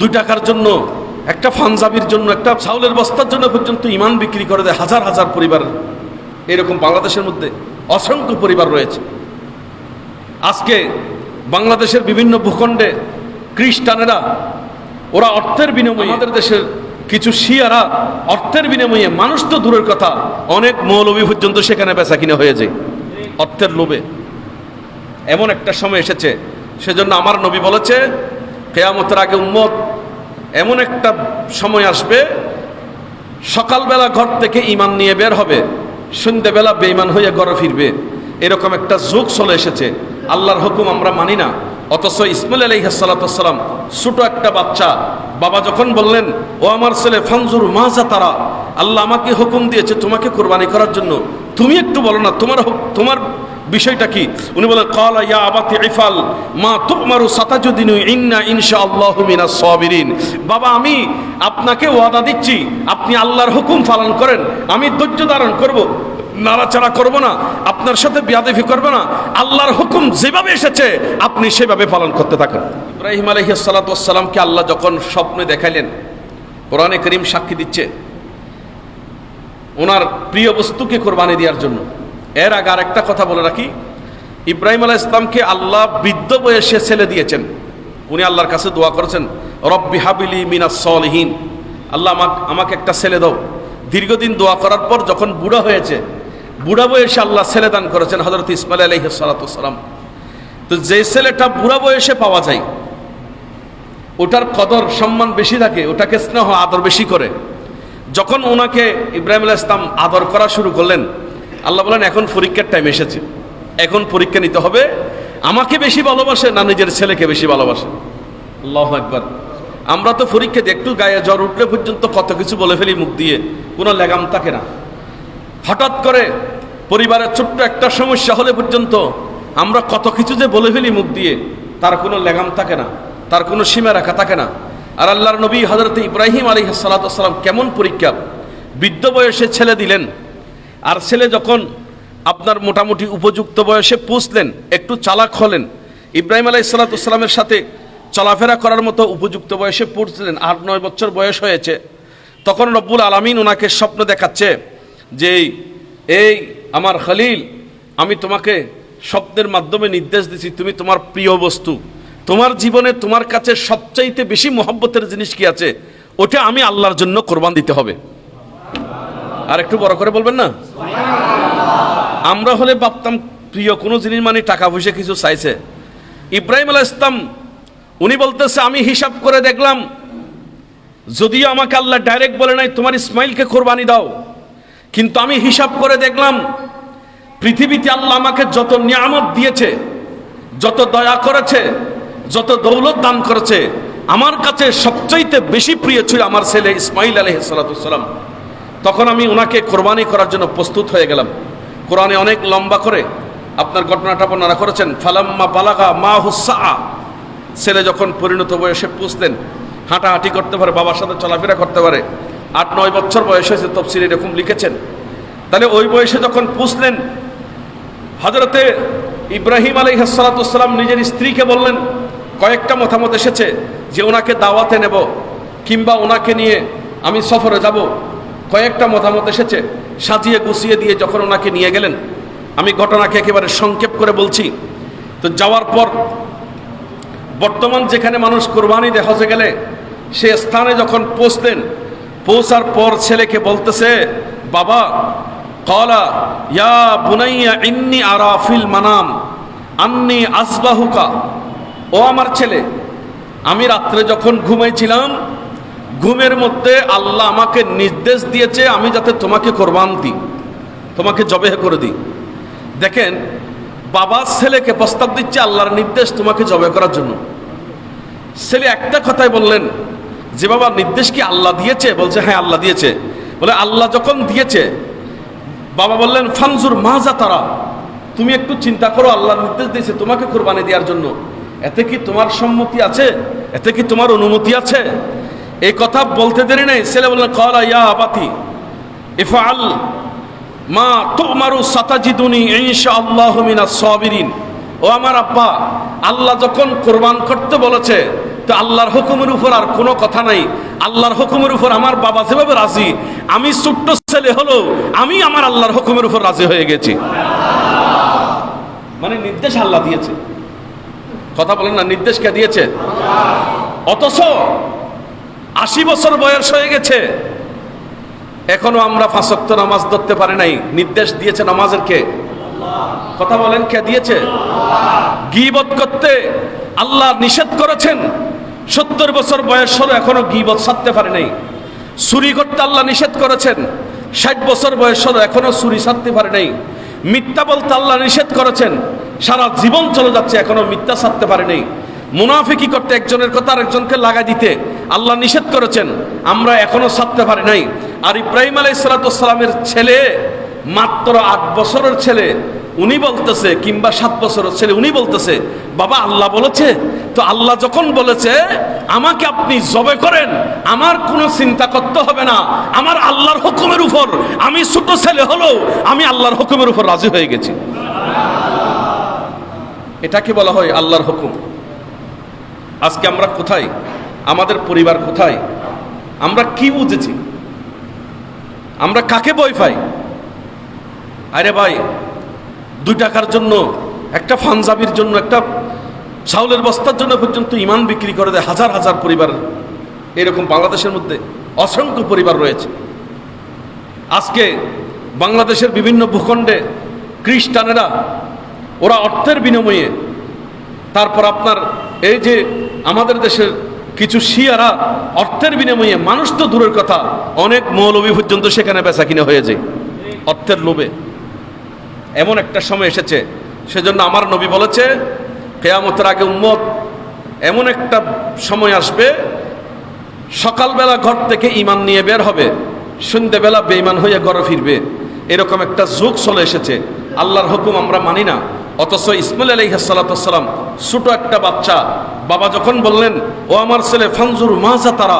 দুই টাকার জন্য, একটা ফানজাবির জন্য, একটা চাউলের বস্তার জন্য পর্যন্ত ইমান বিক্রি করে দেয় হাজার হাজার পরিবার। এরকম বাংলাদেশের মধ্যে অসংখ্য পরিবার রয়েছে। আজকে বাংলাদেশের বিভিন্ন ভূখণ্ডে খ্রিস্টানেরা, ওরা অর্থের বিনিময়ে আমাদের দেশের কিছু শিয়ারা অর্থের বিনিময়ে, মানুষ তো দূরের কথা, অনেক মৌলবী পর্যন্ত সেখানে বেচা কিনা হয়ে যায়, অর্থের লোভে। এমন একটা সময় এসেছে, সেজন্য আমার নবী বলেছে, কেয়ামতের আগে উম্মত এমন একটা সময় আসবে, সকালবেলা ঘর থেকে ইমান নিয়ে বের হবে, সন্ধ্যেবেলা বেইমান হয়ে ঘরে ফিরবে। এরকম একটা যুগ চলে এসেছে। আল্লাহর হুকুম আমরা মানি না। অথচ ইসমুল ইসমাইল আলহিহাসাল্লাম ছোট একটা বাচ্চা, বাবা যখন বললেন, ও আমার ছেলে, ফানজুর মাজা তারা, আল্লাহ আমাকে হুকুম দিয়েছে তোমাকে কোরবানি করার জন্য। তুমি একটু বলো না, তোমার তোমার বিষয়টা কি? উনি বলেন, কালা ইয়া আবাতি ইফাল, মা তুমারু সাতাজুদ্দিন ইন্না ইনশা আল্লাহু মিনাস সাবিরিন। বাবা, আমি আপনাকে ওয়াদা দিচ্ছি, আপনি আল্লাহর হুকুম পালন করেন, আমি ধৈর্য ধারণ করব, নাড়াচাড়া করব না, আপনার সাথে বিয়াদেফি করব না, আল্লাহর হুকুম যেভাবে এসেছে, আপনি সেভাবে পালন করতে থাকেন। ইব্রাহিম আলহি সালাতামকে আল্লাহ যখন স্বপ্নে দেখাইলেন, কোরআনে করিম সাক্ষী দিচ্ছে, ওনার প্রিয় বস্তুকে কোরবানি দেওয়ার জন্য। এর আগে আর একটা কথা বলে রাখি। ইব্রাহিম আলাহ ইসলামকে আল্লাহ বৃদ্ধ বয়সে ছেলে দিয়েছেন। উনি আল্লাহর কাছে দোয়া করেছেন, রব্বি হাবিলি মিনা সলহীন। আল্লাহ আমাকে আমাকে একটা ছেলে দাও। দীর্ঘদিন দোয়া করার পর যখন বুড়া হয়েছে, বুড়া বয়সে আল্লাহ ছেলে দান করেছেন হজরত ইসমাইল আলহ সালাতাম তো যে ছেলেটা বুড়া বয়সে পাওয়া যায়, ওটার কদর, সম্মান বেশি থাকে, ওটাকে স্নেহ, আদর বেশি করে। যখন ওনাকে ইব্রাহিম আলাহ ইসলাম আদর করা শুরু করলেন আল্লাহ বলেন এখন পরীক্ষার টাইম এসেছে। এখন পরীক্ষা নিতে হবে। আমাকে বেশি ভালোবাসে না নিজের ছেলেকে বেশি ভালোবাসে? আল্লাহ একবার আমরা তো পরীক্ষা দিই, একটু গায়ে জ্বর উঠলে পর্যন্ত কত কিছু বলে ফেলি মুখ দিয়ে। কোনো লেগাম থাকে না। হঠাৎ করে পরিবারের ছোট্ট একটা সমস্যা হলে পর্যন্ত আমরা কত কিছু যে বলে ফেলি মুখ দিয়ে তার কোনো লেগাম থাকে না তার কোনো সীমা রাখা থাকে না। আর আল্লাহর নবী হজরত ইব্রাহিম আলী সালাতাম কেমন পরীক্ষা? বৃদ্ধ বয়সে ছেলে দিলেন। আর ছেলে যখন আপনার মোটামুটি উপযুক্ত বয়সে পুষলেন, একটু চালাক হলেন, ইব্রাহিম আলাই সালাতামের সাথে চলাফেরা করার মতো উপযুক্ত বয়সে পড়ছিলেন আট নয় বছর বয়স হয়েছে, তখন রব্বুল আলমিন ওনাকে স্বপ্ন দেখাচ্ছে যে, এই আমার খলিল, আমি তোমাকে স্বপ্নের মাধ্যমে নির্দেশ দিছি, তুমি তোমার প্রিয় বস্তু। তোমার জীবনে তোমার কাছে সবচাইতে বেশি মহব্বতের জিনিস কি আছে? ওটা আমি আল্লাহর জন্য কোরবান দিতে হবে। আর একটু বড় করে বলবেন না? আমরা হলে ভাবতাম, প্রিয়, কোনো জিনিস মানে টাকা পয়সা কিছু চাইছে। ইব্রাহিম আলাহ ইসলাম উনি বলতেছে, আমি হিসাব করে দেখলাম, যদিও আমাকে আল্লাহ ডাইরেক্ট বলে নাই, তোমার ইসমাইলকে কোরবানি দাও। কিন্তু আমি হিসাব করে দেখলাম, পৃথিবীতে আল্লাহ আমাকে যত নিয়ামত দিয়েছে, যত দয়া করেছে, যত দৌলত দান করেছে, আমার কাছে সবচাইতে বেশি প্রিয় ছিল আমার ছেলে ইসমাইল আলহ সালাতাম তখন আমি ওনাকে কোরবানি করার জন্য প্রস্তুত হয়ে গেলাম। কোরআনে অনেক লম্বা করে আপনার ঘটনাটা বর্ণনা করেছেন, ফালাম্মা বালাগা মা হুসা ছেলে যখন পরিণত বয়সে পুষলেন, হাঁটাহাঁটি করতে পারে, বাবার সাথে চলাফেরা করতে পারে, আট নয় বছর বয়স হয়েছে তফসিল এরকম লিখেছেন। তাহলে ওই বয়সে যখন পুষলেন হজরতে ইব্রাহিম আলী হাসালাতাম নিজের স্ত্রীকে বললেন, কয়েকটা মতামত এসেছে যে ওনাকে দাওয়াতে নেব কিংবা ওনাকে নিয়ে আমি সফরে যাব। কয়েকটা মতামত এসেছে, সাজিয়ে গুছিয়ে দিয়ে যখন ওনাকে নিয়ে গেলেন, আমি ঘটনাকে একেবারে সংক্ষেপ করে বলছি। তো যাওয়ার পর, বর্তমান যেখানে মানুষ কোরবানি দেখা গেলে, সে স্থানে যখন পৌঁছলেন, পৌঁছার পর ছেলেকে বলতেছে, বাবা, কলা, ইয়া বুনাইয়া ইন্নি আরাফিল মানাম, আন্নি আসবাহুকা ও আমার ছেলে, আমি রাত্রে যখন ঘুমাইছিলাম ঘুমের মধ্যে আল্লাহ আমাকে নির্দেশ দিয়েছে, আমি যাতে তোমাকে কোরবান দিই, তোমাকে জবেহ করে দিই। দেখেন বাবা ছেলেকে প্রস্তাব দিচ্ছে আল্লাহর নির্দেশ তোমাকে জবে করার জন্য। ছেলে একটা কথাই বললেন, যে বাবা নির্দেশ কি আল্লাহ দিয়েছে? বলছে হ্যাঁ আল্লাহ দিয়েছে। বলে, আল্লাহ যখন দিয়েছে, বাবা বললেন, ফানজুর মাজা তারা, তুমি একটু চিন্তা করো, আল্লাহর নির্দেশ দিয়েছে তোমাকে কোরবানি দেওয়ার জন্য। এতে কি তোমার সম্মতি আছে? এতে কি তোমার অনুমতি আছে? এই কথা বলতে দেরি নেই। ছেলে বললেন, কলা ইয়া আবাতি, ইফআল মা তুমারু সাতাজিদুনি ইনশাআল্লাহু মিনা সাবিরিন। ও আমার আব্বা, আল্লাহ যখন কোরবান করতে বলেছে, তো আল্লাহর হুকুমের উপর আর কোনো কথা নাই। আল্লাহর হুকুমের উপর আমার বাবা যেভাবে রাজি, আমি ছোট্ট ছেলে হলো আমি আমার আল্লাহর হুকুমের উপর রাজি হয়ে গেছি। মানে নির্দেশ আল্লাহ দিয়েছে। কথা বলেন না, নির্দেশ কে দিয়েছে? অথচ আশি বছর বয়স হয়ে গেছে। এখনও আমরা ফাঁসক্ত নামাজ ধরতে পারি নাই। নির্দেশ দিয়েছে নামাজের কে কথা বলেন, কে দিয়েছে? গিবত করতে আল্লাহ নিষেধ করেছেন। সত্তর বছর বয়স হলো, এখনও গিবত সারতে পারে নাই। চুরি করতে আল্লাহ নিষেধ করেছেন। ষাট বছর বয়স হলো, এখনও চুরি সারতে পারে নাই। মিথ্যা বলতে আল্লাহ নিষেধ করেছেন। সারা জীবন চলে যাচ্ছে, এখনও মিথ্যা সারতে পারে নাই। মুনাফিকি করতে একজনের কথা আরেকজনকে লাগাই দিতে আল্লাহ নিষেধ করেছেন। আমরা এখনও ছাড়তে পারি নাই। আর ইব্রাহিম আলাইসালামের ছেলে, মাত্র আট বছরের ছেলে, উনি বলতেছে, কিংবা সাত বছরের ছেলে, উনি বলতেছে, বাবা, আল্লাহ বলেছে? তো আল্লাহ যখন বলেছে, আমাকে আপনি জবে করেন, আমার কোনো চিন্তা করতে হবে না, আমার আল্লাহর হুকুমের উপর, আমি ছোট ছেলে হলেও আমি আল্লাহর হুকুমের উপর রাজি হয়ে গেছি। এটাকে বলা হয় আল্লাহর হুকুম। আজকে আমরা কোথায়? আমাদের পরিবার কোথায়? আমরা কি বুঝেছি? আমরা কাকে বই পাই? আরে ভাই, দুই টাকার জন্য, একটা পাঞ্জাবির জন্য, একটা চাউলের বস্তার জন্য পর্যন্ত ইমান বিক্রি করে দেয় হাজার হাজার পরিবার এরকম বাংলাদেশের মধ্যে অসংখ্য পরিবার রয়েছে। আজকে বাংলাদেশের বিভিন্ন ভূখণ্ডে খ্রিস্টানেরা, ওরা অর্থের বিনিময়ে, তারপর আপনার এই যে আমাদের দেশের কিছু শিয়ারা অর্থের বিনিময়ে মানুষ তো দূরের কথা, অনেক মৌলবী পর্যন্ত সেখানে বেচা কিনে হয়ে যায়, অর্থের লোভে। এমন একটা সময় এসেছে, সেজন্য আমার নবী বলেছে, কেয়ামতের আগে উম্মত এমন একটা সময় আসবে, সকালবেলা ঘর থেকে ইমান নিয়ে বের হবে, সন্ধ্যেবেলা বেইমান হয়ে ঘরে ফিরবে। এরকম একটা যুগ চলে এসেছে, আল্লাহর হুকুম আমরা মানি না, অথচ ইসমাইল আলহিহাসাল্লাম ছোট একটা বাচ্চা। বাবা যখন বললেন, ও আমার ছেলে, ফানজুর মাজা তারা,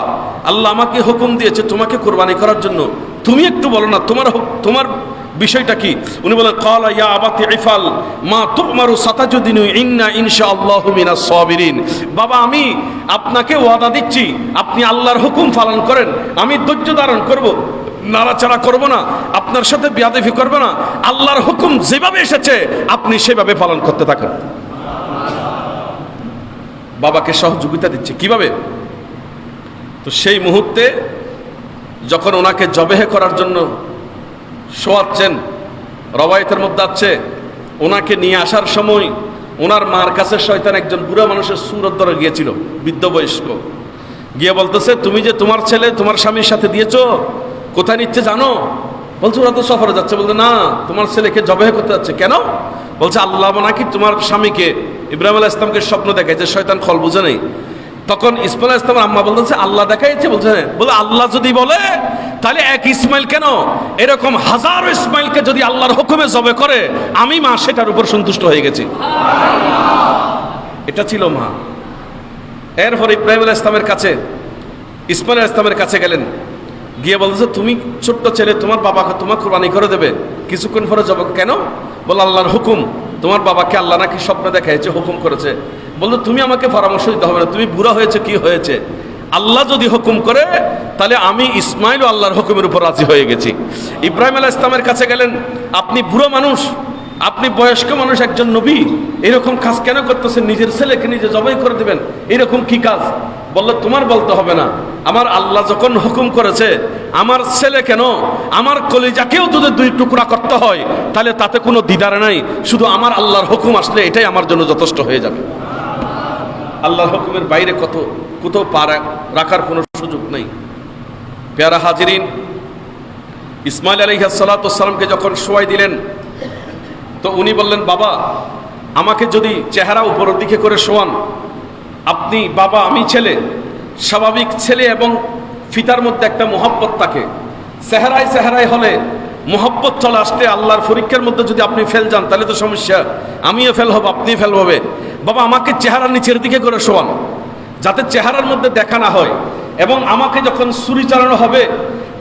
আল্লাহ আমাকে হুকুম দিয়েছে তোমাকে কোরবানি করার জন্য। তুমি একটু বলো না, তোমার তোমার বিষয়টা কি? উনি বলেন, কালা ইয়া আবাতি ইফাল, মা তুমারু সাতাজুদ্দিন ইন্না ইনশা আল্লাহু মিনাস সাবিরিন। বাবা, আমি আপনাকে ওয়াদা দিচ্ছি, আপনি আল্লাহর হুকুম পালন করেন, আমি ধৈর্য ধারণ করব, নাড়াচাড়া করব না, আপনার সাথে বিয়াদফি করব না। আল্লাহর হুকুম যেভাবে এসেছে, আপনি সেভাবে পালন করতে থাকেন। বাবাকে সহযোগিতা দিচ্ছে। কীভাবে? তো সেই মুহূর্তে যখন ওনাকে জবেহে করার জন্য শোয়াচ্ছেন রবায়তের মধ্যে আছে, ওনাকে নিয়ে আসার সময় ওনার মার কাছে শয়তান একজন বুড়া মানুষের সুরত ধরে গিয়েছিল, বৃদ্ধ বয়স্ক। গিয়ে বলতেছে, তুমি যে তোমার ছেলে, তোমার স্বামীর সাথে দিয়েছ, কোথায় নিচ্ছে জানো? বলছে, ওরা তো সফরে যাচ্ছে। বলতে না, তোমার ছেলেকে জবেহে করতে যাচ্ছে। কেন? বলছে, আল্লাহ নাকি তোমার স্বামীকে, ইব্রাহিম আলাহ ইসলামকে স্বপ্ন দেখায় যে শয়তান খল বুঝে নেই। তখন ইসমাইল ইসলামের আম্মা বলতেছে, আল্লাহ দেখাইছে? বলছে বলে, আল্লাহ যদি বলে, তাহলে এক ইসমাইল কেন? এরকম হাজারো ইসমাইলকে যদি আল্লাহর হুকুমে জবে করে, আমি মা সেটার উপর সন্তুষ্ট হয়ে গেছি। এটা ছিল মা। এরপর ইব্রাহিম আলাহ ইসলামের কাছে, ইসমাইল ইসলামের কাছে গেলেন। গিয়ে বলতেছে, তুমি ছোট্ট ছেলে, তোমার বাবাকে তোমার কোরবানি করে দেবে। কিছুক্ষণ পরে যাব কেন? বলে, আল্লাহর হুকুম। তোমার বাবাকে আল্লাহ নাকি স্বপ্ন দেখাইছে, হুকুম করেছে। বলতো তুমি আমাকে পরামর্শ দিতে হবে না, তুমি বুড়া হয়েছে, কি হয়েছে? আল্লাহ যদি হুকুম করে, তাহলে আমি ইসমাইল আল্লাহর হুকুমের উপর রাজি হয়ে গেছি। ইব্রাহিম আলাহ ইসলামের কাছে গেলেন, আপনি বুড়ো মানুষ আপনি বয়স্ক মানুষ, একজন নবী, এরকম কাজ কেন করতেছেন? নিজের ছেলেকে নিজে জবাই করে দেবেন। এরকম কি কাজ? বলল, তোমার বলতে হবে না। আমার আল্লাহ যখন হুকুম করেছে, আমার ছেলে কেন? আমার কলিজাকেও যদি দুই টুকরা করতে হয়, তাহলে তাতে কোনো দিদার নাই। শুধু আমার আল্লাহর হুকুম আসলে এটাই আমার জন্য যথেষ্ট হয়ে যাবে। আল্লাহর হুকুমের বাইরে কত, কোথাও পা রাখার কোনো সুযোগ নেই। পেয়ারা হাজিরিন, ইসমাইল আলহিহাসাল্লাতামকে যখন শোয়াই দিলেন তো উনি বললেন, বাবা, আমাকে যদি চেহারা উপরের দিকে করে শোয়ান, আপনি বাবা, আমি ছেলে, স্বাভাবিক ছেলে এবং ফিতার মধ্যে একটা মোহাব্বত থাকে। চেহারায় চেহারায় হলে মোহাব্বত চলে আসতে আল্লাহর পরীক্ষার মধ্যে যদি আপনি ফেল যান, তাহলে তো সমস্যা। আমিও ফেল হব আপনি ফেল হবে। বাবা, আমাকে চেহারা নিচের দিকে করে শোয়ান, যাতে চেহারার মধ্যে দেখা না হয়। এবং আমাকে যখন ছুরি চালানো হবে,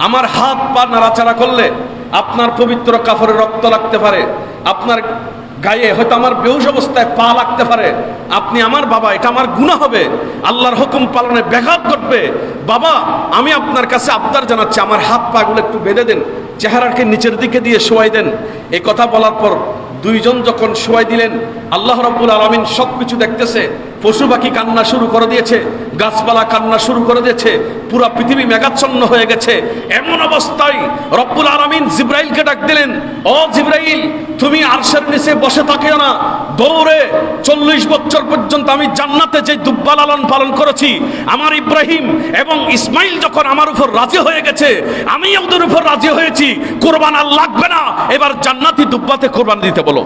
আমার হাত পা নাড়াচাড়া করলে আপনার পবিত্র কাপড়ে রক্ত লাগতে পারে। আপনার গায়ে হয়তো আমার বেহুশ অবস্থায় পা লাগতে পারে। আপনি আমার বাবা, এটা আমার গুণা হবে। আল্লাহর হুকুম পালনে ব্যাঘাত ঘটবে। বাবা, আমি আপনার কাছে আবদার জানাচ্ছি, আমার হাত পাগুলো একটু বেঁধে দেন, চেহারাকে নিচের দিকে দিয়ে শোয়াই দেন। এ কথা বলার পর দুইজন যখন শোয়াই দিলেন, আল্লাহ রব্বুল আলমিন সব কিছু দেখতেছে। পশু পাখি কান্না শুরু করে দিয়েছে, গাছপালা কান্না শুরু করে দিয়েছে, পুরা পৃথিবী মেঘাচ্ছন্ন হয়ে গেছে। এমন অবস্থায় রব্বুল আলমিন জিব্রাইলকে ডাক দিলেন, ও জিব্রাইল, তুমি আরশের নিচে বসে থাকিও না। দৌড়ে চল্লিশ বছর পর্যন্ত আমি জান্নাতে যে দুব্বা লালন পালন করেছি, আমার ইব্রাহিম এবং ইসমাইল যখন আমার উপর রাজি হয়ে গেছে, আমি ওদের উপর রাজি হয়েছি। কোরবান আর লাগবে না। এবার জান্নাতি দুব্বাতে কোরবান দিতে বলো।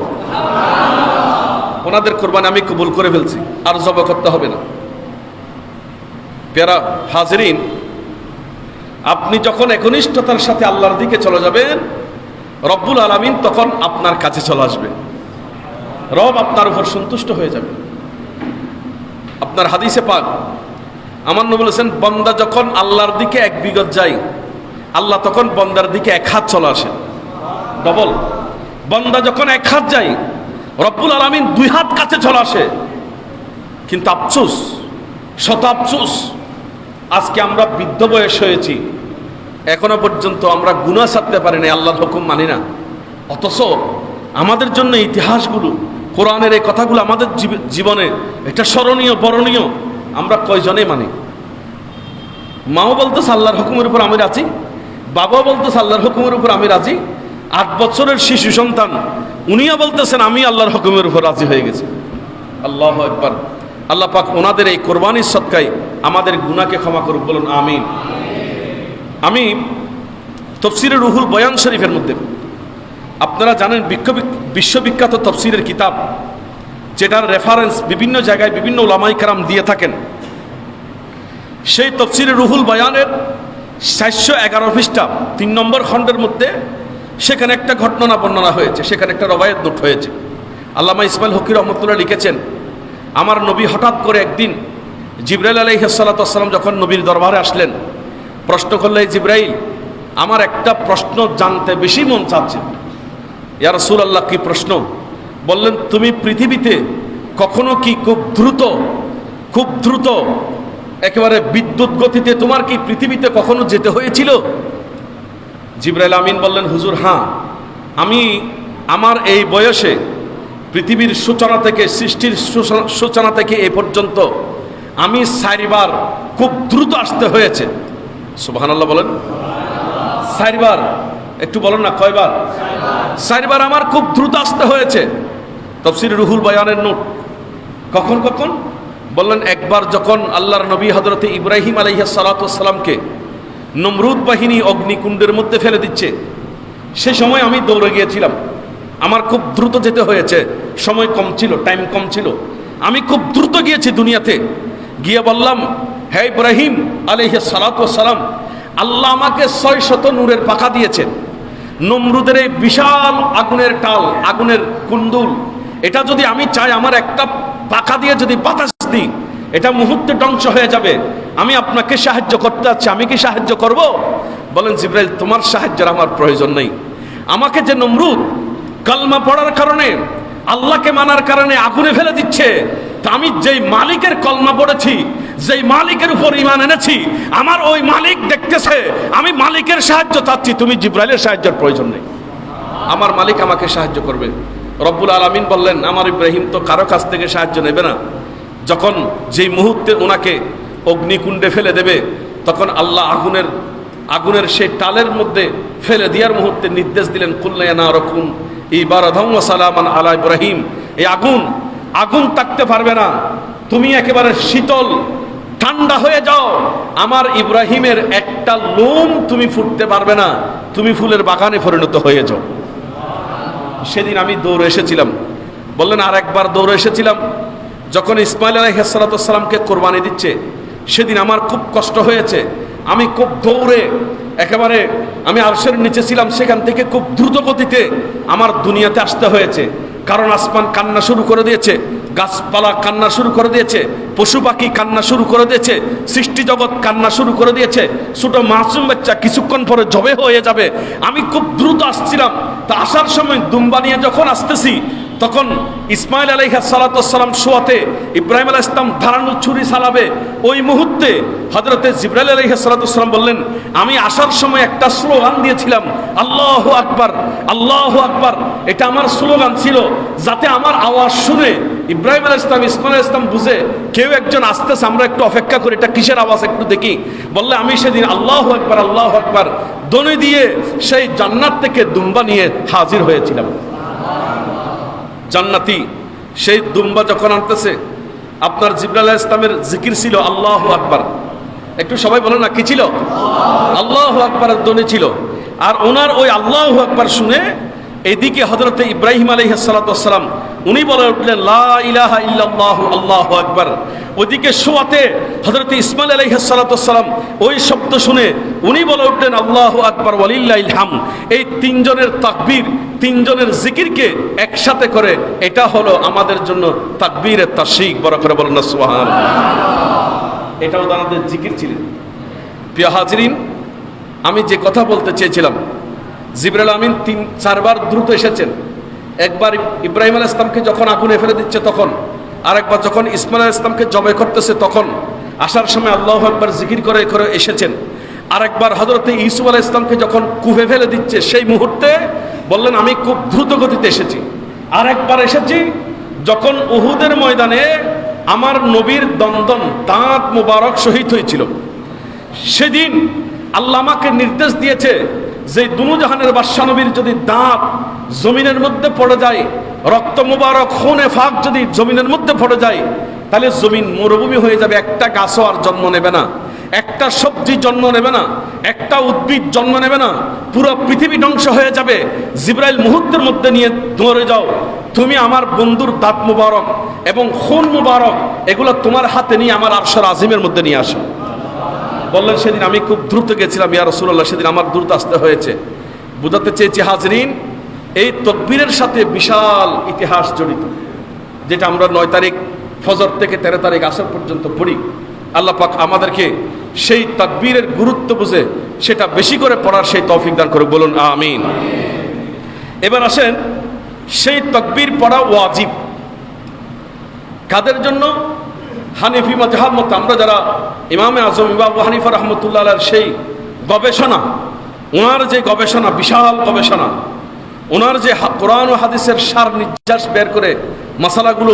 ওনাদের কোরবানি আমি কবুল করে ফেলছি, আর জব করতে হবে না। পেরা হাজরিন, আপনি যখন একনিষ্ঠতার সাথে আল্লাহর দিকে চলে যাবেন, রব্বুল আলমিন তখন আপনার কাছে চলে আসবে। রব আপনার উপর সন্তুষ্ট হয়ে যাবে। আপনার হাদিসে পাক, আমার নবী বলেছেন, বন্দা যখন আল্লাহর দিকে এক বিগত যায়, আল্লাহ তখন বন্দার দিকে এক হাত চলে আসে। ডবল, বন্দা যখন এক হাত যায় রব্বুল আলমিন দুই হাত কাছে চলে আসে। কিন্তু আফসুস, শত আফসুস, আজকে আমরা বৃদ্ধ বয়স হয়েছি। এখনও পর্যন্ত আমরা গুণা ছাড়তে পারি না আল্লাহর হুকুম মানি না। অথচ আমাদের জন্য ইতিহাসগুলো, কোরআনের এই কথাগুলো আমাদের জীব- জীবনে এটা স্মরণীয়, বরণীয়, আমরা কয়জনে মানি? মাও বলতো আল্লাহর হুকুমের উপর আমি রাজি। বাবাও বলতো আল্লাহর হুকুমের উপর আমি রাজি। আট বছরের শিশু সন্তান উনিও বলতেছেন, আমি আল্লাহর হুকুমের উপর রাজি হয়ে গেছি। আল্লাহ একবার আল্লাহ পাক ওনাদের এই কোরবানির সৎকায় আমাদের গুণাকে ক্ষমা করুক, বলুন, আমিন। আমি তফসিরে রুহুল বয়ান শরীফের মধ্যে, আপনারা জানেন বিশ্ববিখ্যাত তফসিরের কিতাব, যেটার রেফারেন্স বিভিন্ন জায়গায় বিভিন্ন ওলামাই কারাম দিয়ে থাকেন। সেই তফসিরে রুহুল বয়ানের চারশো এগারো পৃষ্ঠা, তিন নম্বর খণ্ডের মধ্যে সেখানে একটা ঘটনা বর্ণনা হয়েছে, সেখানে একটা রবায়ত নোট হয়েছে। আল্লামা ইসমাইল হকির রহমতুল্লাহ লিখেছেন, আমার নবী হঠাৎ করে একদিন জিব্রাইল আলহিসাল্লাম যখন নবীর দরবারে আসলেন, প্রশ্ন করলে জিব্রাইল, আমার একটা প্রশ্ন জানতে বেশি মন চাচ্ছে। ইয়ার রসুল আল্লাহ কি প্রশ্ন? বললেন, তুমি পৃথিবীতে কখনো কি খুব দ্রুত খুব দ্রুত, একেবারে বিদ্যুৎ গতিতে তোমার কি পৃথিবীতে কখনো যেতে হয়েছিল? জিব্রাইল আমিন বললেন, হুজুর হ্যাঁ আমি আমার এই বয়সে পৃথিবীর সূচনা থেকে, সৃষ্টির সূচনা- থেকে এ পর্যন্ত আমি চারিবার খুব দ্রুত আসতে হয়েছে। সুবহানাল্লাহ বলেন। চারবার, একটু বলেন না, কয়বার? চারবার আমার খুব দ্রুত আসতে হয়েছে। তফসির রুহুল বয়ানের নোট। কখন কখন? বললেন, একবার যখন আল্লাহর নবী হজরতে ইব্রাহিম আলাইহা সালাতামকে নমরুদ বাহিনী অগ্নিকুণ্ডের মধ্যে ফেলে দিচ্ছে। সে সময় আমি দৌড়ে গিয়েছিলাম। আমার খুব দ্রুত যেতে হয়েছে। সময় কম ছিল টাইম কম ছিল। আমি খুব দ্রুত গিয়েছি দুনিয়াতে। গিয়ে বললাম, হে ইব্রাহিম আলাইহা সালাতাম আল্লাহ আমাকে ছয় শত নূরের পাখা দিয়েছেন। নমরুদের এই বিশাল আগুনের টাল, আগুনের কুন্দুল এটা যদি আমি চাই, আমার একটা পাখা দিয়ে যদি বাতাস দিই এটা মুহূর্তে ধ্বংস হয়ে যাবে। আমি আপনাকে সাহায্য করতে চাচ্ছি আমি কি সাহায্য করব? বলেন, জিব্রাইল, তোমার সাহায্যের আমার প্রয়োজন নেই। আমাকে যে নমরুদ কালমা পড়ার কারণে, আল্লাহকে মানার কারণে আগুনে ফেলে দিচ্ছে, তা আমি যেই মালিকের কলমা পড়েছি, যেই মালিকের উপর ইমান এনেছি, আমার ওই মালিক দেখতেছে, আমি মালিকের সাহায্য চাচ্ছি। তুমি জিব্রাইলের সাহায্যের প্রয়োজন নেই। আমার মালিক আমাকে সাহায্য করবে। রব্বুল আলমিন বললেন, আমার ইব্রাহিম তো কারও কাছ থেকে সাহায্য নেবে না। যখন যেই মুহূর্তে ওনাকে অগ্নিকুণ্ডে ফেলে দেবে, তখন আল্লাহ আগুনের আগুনের সেই টালের মধ্যে ফেলে দেওয়ার মুহূর্তে নির্দেশ দিলেন কুল্লায়না রকুম ইবার সালামান আলা ইব্রাহিম। এই আগুন আগুন থাকতে পারবে না। তুমি একেবারে শীতল, ঠান্ডা হয়ে যাও। আমার ইব্রাহিমের একটা লোম তুমি ফুটতে পারবে না। তুমি ফুলের বাগানে পরিণত হয়ে যাও। সেদিন আমি দৌড়ে এসেছিলাম। বললেন আর একবার দৌড়ে এসেছিলাম। যখন ইসমাইল আলাইসালাতামকে কোরবানি দিচ্ছে, সেদিন আমার খুব কষ্ট হয়েছে। আমি খুব দৌড়ে, একেবারে আমি আরশের নিচে ছিলাম, সেখান থেকে খুব দ্রুত গতিতে আমার দুনিয়াতে আসতে হয়েছে। কারণ আসমান কান্না শুরু করে দিয়েছে, গাছপালা কান্না শুরু করে দিয়েছে, পশু পাখি কান্না শুরু করে দিয়েছে, সৃষ্টি জগৎ কান্না শুরু করে দিয়েছে, ছোট মাসুম বাচ্চা কিছুক্ষণ পরে জবে হয়ে যাবে। আমি খুব দ্রুত আসছিলাম। তা আসার সময় দুম্বা নিয়ে যখন আসতেছি তখন ইসমাইল আলাইহ সালাতাম শোয়াতে ইব্রাহিম আলাহ ইসলাম ধারানো ছুরি সালাবে ওই মুহূর্তে হজরতে জিব্রাইল আলাইহ সালাতাম বললেন, আমি আসার সময় একটা স্লোগান দিয়েছিলাম, আল্লাহ আকবার আল্লাহ আকবার। এটা আমার স্লোগান ছিল, যাতে আমার আওয়াজ শুনে ইব্রাহিম আলাহ ইসলাম ইসমাইল আলাহ ইসলাম বুঝে, কেউ একজন আসতেছে, আমরা একটু অপেক্ষা করি, এটা কিসের আওয়াজ একটু দেখি। বললে, আমি সেদিন আল্লাহ আকবার আল্লাহ আকবার। দনে দিয়ে সেই জান্নাত থেকে দুম্বা নিয়ে হাজির হয়েছিলাম। জান্নাতি। সেই দুম্বা যখন আনতেছে, আপনার জিবরাল ইসলামের জিকির ছিল, আল্লাহ আকবার। একটু সবাই বলেন না, কি ছিল? আল্লাহ আকবার দনে ছিল। আর ওনার ওই আল্লাহ আকবার শুনে এদিকে হজরতে ইব্রাহিম আলহ সালাতাম উনি বলে উঠলেন, লা ইলাহা ইল্লাল্লাহ, আল্লাহ আকবার। ওইদিকে শোয়াতে হজরত ইসমাইল আলহ সালাতাম ওই শব্দ শুনে উনি বলে উঠলেন, আল্লাহ আকবার ওয়ালিল্লাহ ইলহাম এই তিনজনের তাকবীর, তিনজনের জিকিরকে একসাথে করে এটা হলো আমাদের জন্য তাকবীরের তাশিক বড় করে বলেন না সুবহান এটাও তাদের জিকির ছিলেন। প্রিয় হাজরিন, আমি যে কথা বলতে চেয়েছিলাম জিবরাল আমিন তিন, চারবার দ্রুত এসেছেন। একবার ইব্রাহিম আল ইসলামকে যখন আগুনে ফেলে দিচ্ছে তখন, আরেকবার যখন ইসমাইল আল ইসলামকে জবে করতেছে তখন, আসার সময় আল্লাহ একবার জিকির করে করে এসেছেন। আরেকবার হজরতে ইসুফ আলাহ ইসলামকে যখন কুফে ফেলে দিচ্ছে, সেই মুহূর্তে বললেন, আমি খুব দ্রুত গতিতে এসেছি। আরেকবার এসেছি, যখন উহুদের ময়দানে আমার নবীর দন্দন দাঁত মুবারক শহীদ হয়েছিল। সেদিন আল্লাহ আমাকে নির্দেশ দিয়েছে যে দুনুজাহানের বাদশা নবীর যদি দাঁত জমিনের মধ্যে পড়ে যায়, রক্ত মুবারক, খুনে ফাঁক যদি জমিনের মধ্যে পড়ে যায়, তাহলে জমিন মরুভূমি হয়ে যাবে, একটা গাছও আর জন্ম নেবে না। একটা সবজি জন্ম নেবে না, একটা উদ্ভিদ জন্ম নেবে না, পুরো পৃথিবী ধ্বংস হয়ে যাবে। জিব্রাইল মুহূর্তের মধ্যে নিয়ে ধরে যাও। তুমি আমার বন্ধুর দাঁত মুবারক এবং খুন মুবারক, এগুলো তোমার হাতে নিয়ে আমার আরশার আজিমের মধ্যে নিয়ে আসো। বললেন, সেদিন আমি খুব দ্রুত গেছিলাম, ইয়া রসুল্লাহ সেদিন আমার দ্রুত আসতে হয়েছে। বুঝাতে চেয়েছি, হাজরিন, এই তকবীরের সাথে বিশাল ইতিহাস জড়িত, যেটা আমরা নয় তারিখ ফজর থেকে তেরো তারিখ আসর পর্যন্ত পড়ি। আল্লাহ পাক আমাদেরকে সেই তাকবীরের গুরুত্ব বুঝে সেটা বেশি করে পড়ার সেই তৌফিক দান করে বলুন, আমিন। এবার আসেন, সেই তকবীর পড়া ওয়াজিব। কাদের জন্য? হানিফি মজাহাব মতো আমরা যারা ইমামে আজম, ইমাম হানিফা রহমতুল্লাহ সেই গবেষণা ওনার যে গবেষণা, বিশাল গবেষণা ওনার যে কোরআন ও হাদিসের সার নির্যাস বের করে মশালাগুলো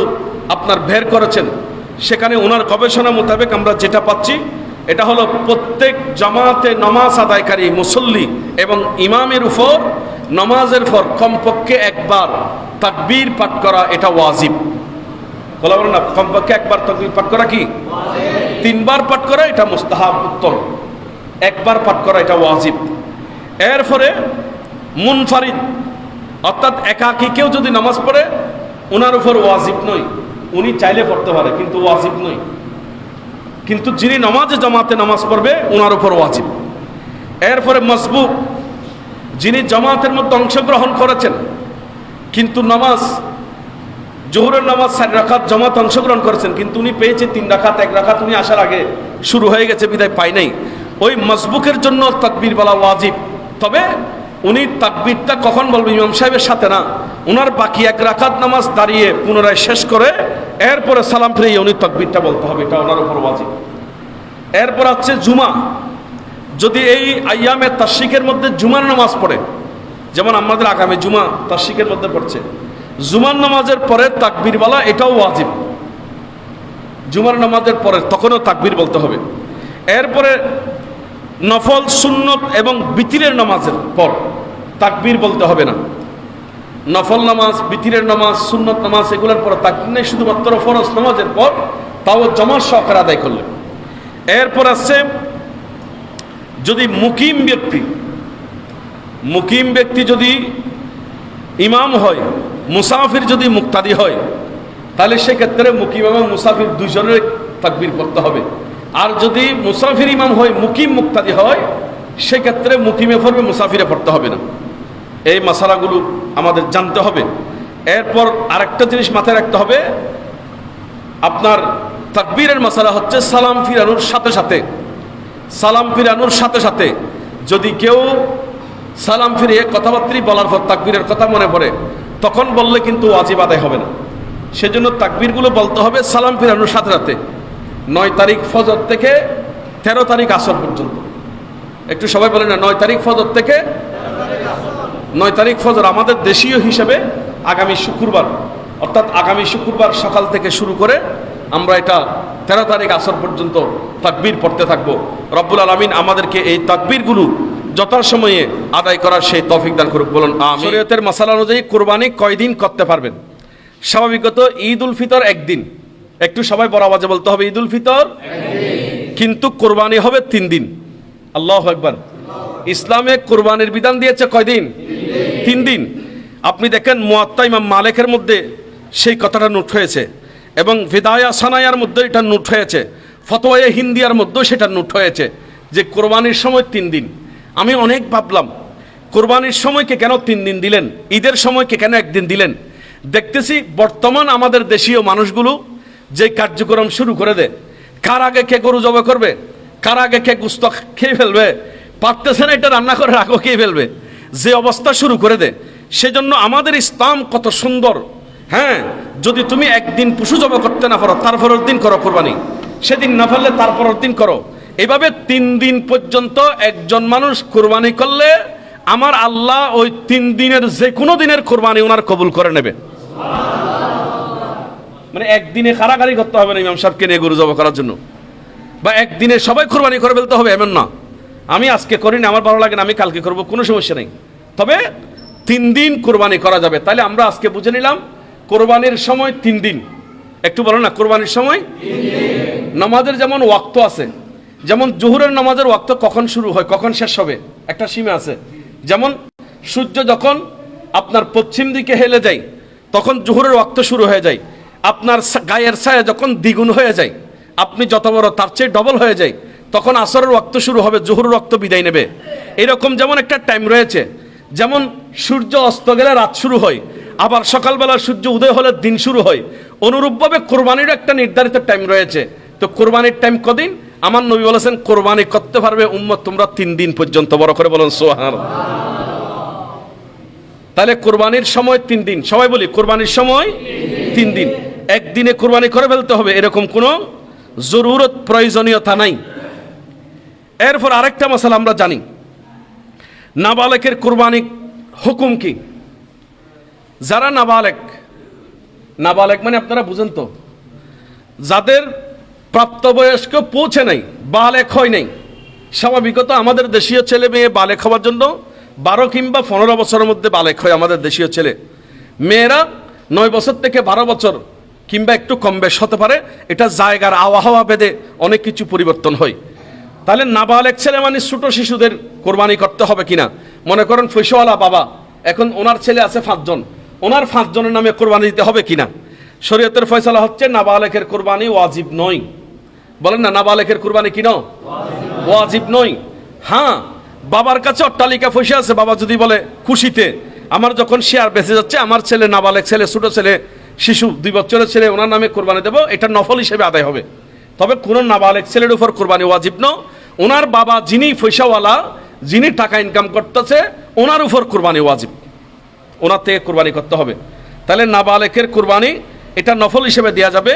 আপনার বের করেছেন, সেখানে ওনার গবেষণা মোতাবেক আমরা যেটা পাচ্ছি, এটা হলো প্রত্যেক জামাতে নমাজ আদায়কারী মুসল্লি এবং ইমামের উপর নমাজের পর কমপক্ষে একবার তাকবীর পাঠ করা এটা ওয়াজিব। বলা বলো না, কমপক্ষে একবার তকবীর পাঠ করা কি? তিনবার পাঠ করা এটা মুস্তাহাব, উত্তম। একবার পাঠ করা এটা ওয়াজিব। এরপরে মুনফারিদ, অর্থাৎ একাকী কেউ যদি নামাজ পড়ে ওনার উপর ওয়াজিব নয়। উনি চাইলে পড়তে পারে, কিন্তু ওয়াজিব নয়। কিন্তু যিনি নামাজে জামাতে নামাজ পড়বে ওনার উপর ওয়াজিব। এরপরে মজবুক যিনি জামাতের মধ্যে অংশগ্রহণ করেছেন, কিন্তু নামাজ জোহরের নামাজ চার রাখাত জমাত অংশগ্রহণ করেছেন, কিন্তু উনি পেয়েছে তিন রাখাত এক রাখাত উনি আসার আগে শুরু হয়ে গেছে, বিদায় পাই নাই। ওই মজবুকের জন্য তাকবীর বলা ওয়াজিব। তবে উনি তাকবীরটা কখন বলবেন? ইমাম সাহেবের সাথে না। ওনার বাকি এক রাখাত নামাজ দাঁড়িয়ে পুনরায় শেষ করে এরপরে সালাম ফিরিয়ে উনি তাকবীরটা বলতে হবে, এটা ওনার উপর ওয়াজিব। এরপর হচ্ছে জুমা। যদি এই আয়ামে তাশিকের মধ্যে জুমার নামাজ পড়ে, যেমন আমাদের আগামী জুমা তাশিকের মধ্যে পড়ছে জুমার নামাজের পরে তাকবীর বলা এটাও ওয়াজিব। জুমার নামাজের পরে তখনও তাকবির বলতে হবে। এরপরে নফল, সুন্নত এবং বিতিরের নামাজের পর তাকবির বলতে হবে না। নফল নামাজ, বিতিরের নামাজ, সুন্নত নামাজ এগুলোর পর তাকবীর নেই, শুধুমাত্র ফরজ নামাজের পর তাও জমা সহকারে আদায় করলেন এরপর আসছে, যদি মুকিম ব্যক্তি মুকিম ব্যক্তি যদি ইমাম হয় মুসাফির যদি মুক্তাদি হয়, তাহলে সেক্ষেত্রে মুকিম এবং মুসাফির দুজনের তাকবির করতে হবে। আর যদি মুসাফির ইমাম হয়, মুকিম মুক্তাদি হয়, সেক্ষেত্রে মুকিমে পড়বে, মুসাফিরে পড়তে হবে না। এই মশালাগুলো আমাদের জানতে হবে। এরপর আরেকটা জিনিস মাথায় রাখতে হবে। আপনার তাকবীরের মশালা হচ্ছে সালাম ফিরানোর সাথে সাথে। সালাম ফিরানোর সাথে সাথে যদি কেউ সালাম ফিরিয়ে কথাবার্তা বলার পর তাকবীরের কথা মনে পড়ে তখন বললে কিন্তু ওয়াজিব আদায় হবে না। সেজন্য তাকবীরগুলো বলতে হবে সালাম ফিরানোর সাথে সাথে। নয় তারিখ ফজর থেকে তেরো তারিখ আসর পর্যন্ত। একটু সবাই বলে না, নয় তারিখ ফজর থেকে নয় তারিখ ফজর আমাদের দেশীয় হিসেবে আগামী শুক্রবার, অর্থাৎ আগামী শুক্রবার সকাল থেকে শুরু করে আমরা এটা তেরো তারিখ আসর পর্যন্ত তাকবীর পড়তে থাকব। রব্বুল আলমিন আমাদেরকে এই তাকবীরগুলো যথাসময়ে আদায় করার সেই তৌফিক দান করুক, বলুন। শরীয়তের মশালা অনুযায়ী কোরবানি কয়দিন করতে পারবেন? স্বাভাবিকত ঈদ উল ফিতর একদিন। একটু সবাই বড় আওয়াজে বলতে হবে ঈদ উল ফিতর কিন্তু কোরবানি হবে তিন দিন। আল্লাহ একবার ইসলামে কোরবানির বিধান দিয়েছে কয়দিন? তিন দিন। আপনি দেখেন মোয়াত্তা ইমাম মালেকের মধ্যে সেই কথাটা নোট হয়েছে এবং ভিদায়া সানায়ার মধ্যে এটা নোট হয়েছে। ফতোয়া হিন্দিয়ার মধ্যেও সেটা নোট হয়েছে যে কোরবানির সময় তিন দিন। আমি অনেক ভাবলাম, কোরবানির সময়কে কেন তিন দিন দিলেন? ঈদের সময়কে কেন একদিন দিলেন? দেখতেছি বর্তমান আমাদের দেশীয় মানুষগুলো যে কার্যক্রম শুরু করে দেয়, কার আগে কে গরু জবে করবে, কার আগে কে গুস্ত খেয়ে ফেলবে, পারতেছে না এটা রান্না করে রাখো খেয়ে ফেলবে। যে অবস্থা শুরু করে দে সেজন্য আমাদের ইসলাম কত সুন্দর। হ্যাঁ যদি তুমি একদিন পশু জব করতে না পারো, তারপরের দিন করো কোরবানি। সেদিন না পারলে তারপরের দিন করো। এভাবে তিন দিন পর্যন্ত একজন মানুষ কোরবানি করলে আমার আল্লাহ ওই তিন দিনের যে কোনো দিনের কোরবানি ওনার কবুল করে নেবে। মানে একদিনে কারাগারি করতে হবে না ইমাম সাহেবকে নিয়ে গরু জব করার জন্য। বা একদিনে সবাই কোরবানি করে ফেলতে হবে এমন না। আমি আজকে করি না, আমার ভালো লাগে না, আমি কালকে করব, কোনো সমস্যা নেই। তবে তিন দিন কোরবানি করা যাবে। তাহলে আমরা আজকে বুঝে নিলাম, কোরবানির সময় তিন দিন। একটু বলো না, কোরবানির সময় নামাজের যেমন ওয়াক্ত আছে যেমন জোহরের নামাজের ওয়াক্ত কখন শুরু হয়, কখন শেষ হবে, একটা সীমা আছে। যেমন সূর্য যখন আপনার পশ্চিম দিকে হেলে যায়, তখন জোহরের ওয়াক্ত শুরু হয়ে যায়। আপনার গায়ের ছায়া যখন দ্বিগুণ হয়ে যায়, আপনি যত বড় তার চেয়ে ডবল হয়ে যায়, তখন আসরের রক্ত শুরু হবে, জোহরের রক্ত বিদায় নেবে। এরকম যেমন একটা টাইম রয়েছে, যেমন সূর্য অস্ত গেলে রাত শুরু হয়, আবার সকালবেলা সূর্য উদয় হলে দিন শুরু হয়। অনুরূপভাবে কোরবানির একটা নির্ধারিত টাইম রয়েছে। তো কোরবানির টাইম কদিন? আমার নবী বলেছেন, কোরবানি করতে পারবে উম্মত তোমরা তিন দিন পর্যন্ত। বড় করে বলেন সোহার তাহলে কোরবানির সময় তিন দিন। সবাই বলি, কোরবানির সময় তিন দিন। একদিনে কোরবানি করে ফেলতে হবে, এরকম কোনো জরুরত, প্রয়োজনীয়তা নাই। এরপর আরেকটা মশালা আমরা জানি। নাবালেকের কোরবানি হুকুম কি? যারা নাবালেক নাবালেক মানে আপনারা বুঝেন তো, যাদের প্রাপ্তবয়স্ক পৌঁছে নাই, বালেক হয় নাই। স্বাভাবিকত আমাদের দেশীয় ছেলে মেয়ে বালেক হওয়ার জন্য বারো কিংবা পনেরো বছরের মধ্যে বালেক হয় আমাদের দেশীয় ছেলে। মেয়েরা নয় বছর থেকে বারো বছর কিংবা একটু কম বেশ হতে পারে, এটা জায়গার আবহাওয়া ভেদে অনেক কিছু পরিবর্তন হয়। তাহলে নাবালেক ছেলে মানে ছোট শিশুদের কোরবানি করতে হবে কিনা? মনে করেন ফৈসওয়ালা বাবা, এখন ওনার ছেলে আছে পাঁচজন। ওনার পাঁচজনের নামে কোরবানি দিতে হবে কিনা? শরীয়তের ফয়সালা হচ্ছে, নাবালেকের কোরবানি ওয়াজিব নয়। বলেন না, নাবালেকের কুরবানি কি ওয়াজিব নয়। হ্যাঁ বাবার কাছে অট্টালিকা ফসে আছে, বাবা যদি বলে খুশিতে, আমার যখন শেয়ার বেঁচে যাচ্ছে, আমার ছেলে নাবালেক ছেলে, ছোট ছেলে, শিশু, দুই বছরের ছেলে, ওনার নামে কোরবানি দেবো, এটা নফল হিসেবে আদায় হবে। তবে কোনো নাবালেক ছেলের উপর কোরবানি ওয়াজিব ন ওনার বাবা যিনি পয়সাওয়ালা যিনি টাকা ইনকাম করতেছে, ওনার উপর কোরবানি ওয়াজিব। ওনার থেকে কোরবানি করতে হবে। তাহলে নাবালেকের কোরবানি এটা নফল হিসেবে দেওয়া যাবে।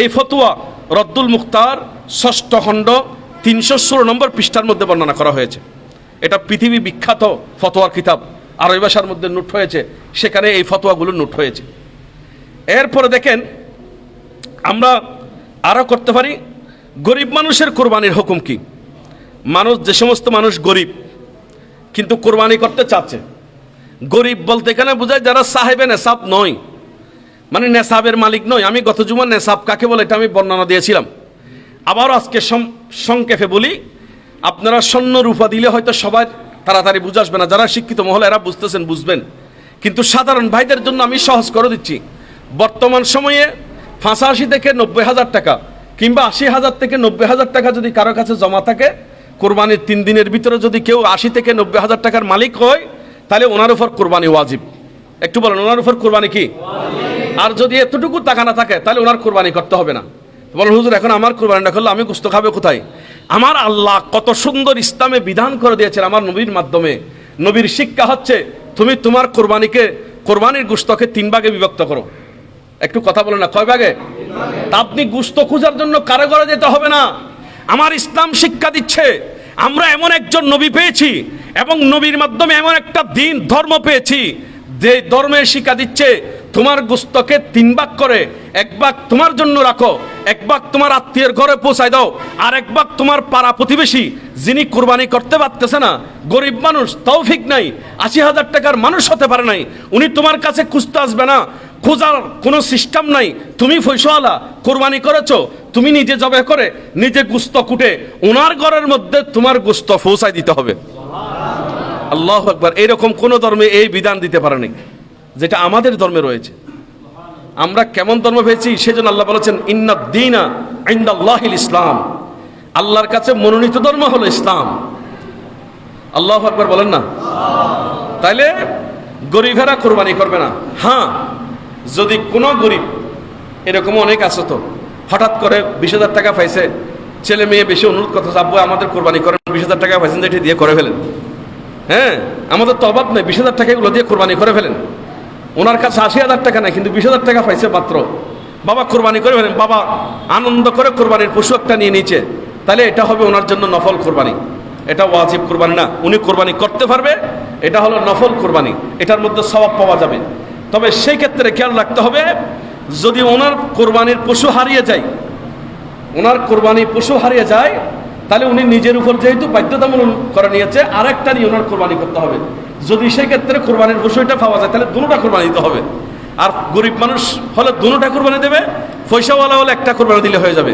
এই ফতুয়া রদ্দুল মুখতার ষষ্ঠ খণ্ড তিনশো ষোলো নম্বর পৃষ্ঠার মধ্যে বর্ণনা করা হয়েছে। এটা পৃথিবী বিখ্যাত ফতোয়ার কিতাব আরবি ভাষার মধ্যে নোট হয়েছে, সেখানে এই ফতোয়াগুলো নোট হয়েছে। এরপরে দেখেন, আমরা আরও করতে পারি, গরিব মানুষের কোরবানির হুকুম কি? মানুষ যে সমস্ত মানুষ গরিব, কিন্তু কোরবানি করতে চাচ্ছে। গরিব বলতে এখানে বোঝায়, যারা সাহেবে নেশাব নয়। মানে নেশাবের মালিক নয় আমি গত জুমার নেশাব কাকে বলে এটা আমি বর্ণনা দিয়েছিলাম। আবার আজকে সংক্ষেপে বলি, আপনারা স্বর্ণ রূপা দিলে হয়তো সবাই তাড়াতাড়ি বুঝে আসবে না, যারা শিক্ষিত মহল এরা বুঝতেছেন, বুঝবেন। কিন্তু সাধারণ ভাইদের জন্য আমি সহজ করে দিচ্ছি। বর্তমান সময়ে পঁচাশি থেকে নব্বই হাজার টাকা কিংবা আশি হাজার থেকে নব্বই হাজার টাকা যদি কারও কাছে জমা থাকে, কোরবানির তিন দিনের ভিতরে যদি কেউ আশি থেকে নব্বই হাজার টাকার মালিক হয়, তাহলে ওনার উপর কোরবানি ওয়াজিব। একটু বলেন, ওনার উপর কোরবানি কি? আর যদি এতটুকু টাকা না থাকে, তাহলে ওনার কোরবানি করতে হবে না। বলেন, হুজুর, এখন আমার কোরবানিটা করলে আমি গুস্ত খাবে কোথায়? আমার আল্লাহ কত সুন্দর ইসলামে বিধান করে দিয়েছেন আমার নবীর মাধ্যমে। নবীর শিক্ষা হচ্ছে, তুমি তোমার কোরবানিকে, কোরবানির গুস্তকে তিন ভাগে বিভক্ত করো। একটু কথা বলো না, কয় ভাগে? তা আপনি গুস্ত খোঁজার জন্য কারও ঘরে যেতে হবে না। আমার ইসলাম শিক্ষা দিচ্ছে, আমরা এমন একজন নবী পেয়েছি, এবং নবীর মাধ্যমে এমন একটা দিন, ধর্ম পেয়েছি। যে ধর্মের শিক্ষা দিচ্ছে, তোমার গুস্তকে তিন ভাগ করে, এক ভাগ তোমার জন্য রাখো, এক ভাগ তোমার আত্মীয়ের ঘরে পৌঁছায় দাও, আর এক ভাগ তোমার পাড়া প্রতিবেশী যিনি কোরবানি করতে পারতেছে না, গরিব মানুষ, তাও তৌফিক নাই, আশি হাজার টাকার মানুষ হতে পারে নাই, উনি তোমার কাছে খুঁজতে আসবে না, খোঁজার কোনো সিস্টেম নাই, তুমি ফৈসওয়ালা কোরবানি করেছ, তুমি নিজে জবে করে, নিজে গুস্ত কুটে ওনার ঘরের মধ্যে তোমার গুস্ত পৌঁছায় দিতে হবে। আল্লাহ একবার এইরকম কোন ধর্মে এই বিধান দিতে পারে নাই যেটা আমাদের ধর্মে রয়েছে। আমরা কেমন ধর্ম পেয়েছি? সেজন্য আল্লাহ বলেছেন, ইন্না দিনা ইন্দাল্লাহিল ইসলাম। আল্লাহর কাছে মনোনীত ধর্ম হলো ইসলাম। আল্লাহ একবার বলেন না? তাইলে গরিবেরা কোরবানি করবে না। হ্যাঁ যদি কোনো গরিব এরকম অনেক আছে তো, হঠাৎ করে বিশ হাজার টাকা পাইছে, ছেলে মেয়ে বেশি অনুরোধ করতে আব্বু, আমাদের কোরবানি করেন, বিশ হাজার টাকা পাইছেন, এটি দিয়ে করে ফেলেন। হ্যাঁ আমাদের তো অভাব নেই, বিশ হাজার টাকা এগুলো দিয়ে কোরবানি করে ফেলেন। ওনার কাছে আশি হাজার টাকা নাই, কিন্তু বিশ হাজার টাকা পাইছে মাত্র। বাবা কোরবানি করে ফেলেন, বাবা আনন্দ করে কোরবানির পশু একটা নিয়ে নিচে তাহলে এটা হবে ওনার জন্য নফল কোরবানি। এটা ওয়াজিব কোরবানি না। উনি কোরবানি করতে পারবে, এটা হলো নফল কোরবানি। এটার মধ্যে স্বভাব পাওয়া যাবে। তবে সেই ক্ষেত্রে খেয়াল রাখতে হবে, যদি ওনার কোরবানির পশু হারিয়ে যায়, ওনার কোরবানি পশু হারিয়ে যায় তাহলে উনি নিজের উপর যেহেতু বাধ্যতামূলক করে নিয়েছে, আরেকটা নিয়ে ওনার কোরবানি করতে হবে। যদি সেই ক্ষেত্রে কোরবানির পশুটা পাওয়া যায়, তাহলে দুটোটা কোরবানি দিতে হবে। আর গরিব মানুষ হলে দুটোটা কোরবানি দেবে, পয়সাওয়ালা হলে একটা কোরবানি দিলে হয়ে যাবে।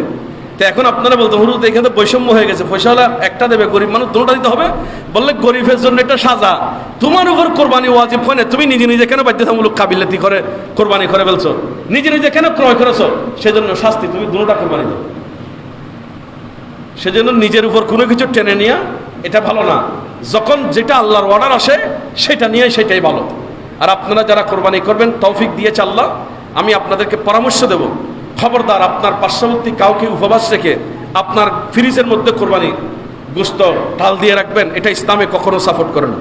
তো এখন আপনারা বলতে হুরুত এখানে তো বৈষম্য হয়ে গেছে, পয়সাওয়ালা একটা দেবে, গরিব মানুষ দুটোটা দিতে হবে। বললে গরিবের জন্য একটা সাজা। তোমার উপর কোরবানি ওয়াজিব হয় না, তুমি নিজে নিজে কেন বাধ্যতামূলক কাবিলাতি করে, কোরবানি করে ফেলছো? নিজে নিজে কেন ক্রয় করেছ? সেজন্য শাস্তি, তুমি দুটোটা কোরবানি দাও। সেজন্য নিজের উপর কোনো কিছু টেনে নিয়ে এটা ভালো না। যখন যেটা আল্লাহর অর্ডার আসে, সেটা নিয়ে সেটাই ভালো। আর আপনারা যারা কোরবানি করবেন, তৌফিক দিয়েছে আল্লাহ, আমি আপনাদেরকে পরামর্শ দেব। খবরদার, আপনার পার্শ্ববর্তী কাউকে উপবাস রেখে আপনার ফ্রিজের মধ্যে কোরবানি গুস্ত ঢাল দিয়ে রাখবেন, এটা ইসলামে কখনো সাপোর্ট করে না।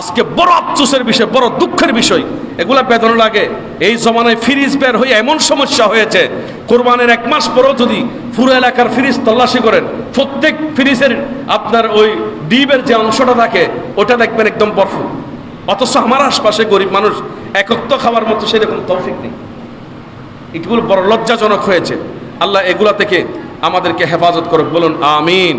আজকে বড় আফসোসের বিষয়, বড় দুঃখের বিষয়। এগুলা বেদনা লাগে। এই জমানায় ফ্রিজ বের হয়ে এমন সমস্যা হয়েছে, কোরবানের এক মাস পরও যদি পুরো এলাকার ফ্রিজ তল্লাশি করেন। প্রত্যেক ফ্রিজের আপনার ওই ডিবের যে অংশটা থাকে, ওটা দেখবেন একদম বরফ। অথচ আমার আশপাশে গরিব মানুষ একত্র খাওয়ার মতো সেরকম তৌফিক নেই। এগুলো বড় লজ্জাজনক হয়েছে। আল্লাহ এগুলা থেকে আমাদেরকে হেফাজত করুক। বলুন, আমিন।